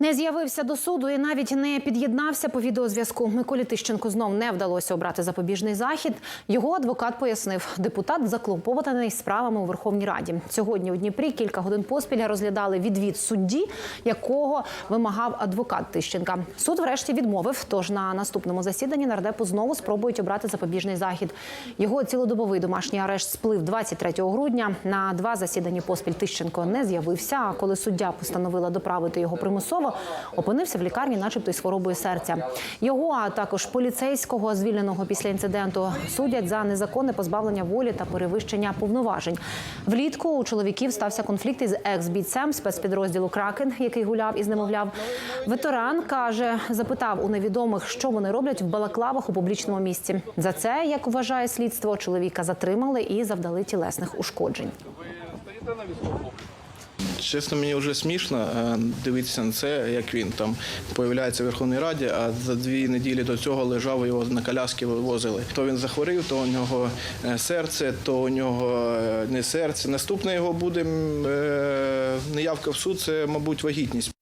Не з'явився до суду і навіть не під'єднався по відеозв'язку. Миколі Тищенко знов не вдалося обрати запобіжний захід. Його адвокат пояснив, депутат заклопотаний справами у Верховній Раді. Сьогодні у Дніпрі кілька годин поспіль розглядали відвід судді, якого вимагав адвокат Тищенка. Суд врешті відмовив. Тож на наступному засіданні нардепу знову спробують обрати запобіжний захід. Його цілодобовий домашній арешт сплив 23 грудня. На два засідання поспіль Тищенко не з'явився. А коли суддя постановила доправити його примусово, опинився в лікарні, начебто із хворобою серця. Його, а також поліцейського, звільненого після інциденту, судять за незаконне позбавлення волі та перевищення повноважень. Влітку у чоловіків стався конфлікт із екс-бійцем спецпідрозділу Кракен, який гуляв із немовляв. Ветеран каже, запитав у невідомих, що вони роблять в балаклавах у публічному місці. За це, як вважає слідство, чоловіка затримали і завдали тілесних ушкоджень. Чесно, мені вже смішно е, дивитися на це, як він там появляється в Верховній Раді, а за дві неділі до цього лежав його на коляски вивозили. То він захворів, то у нього е, серце, то у нього е, не серце. Наступне його буде неявка в суд, це, мабуть, вагітність.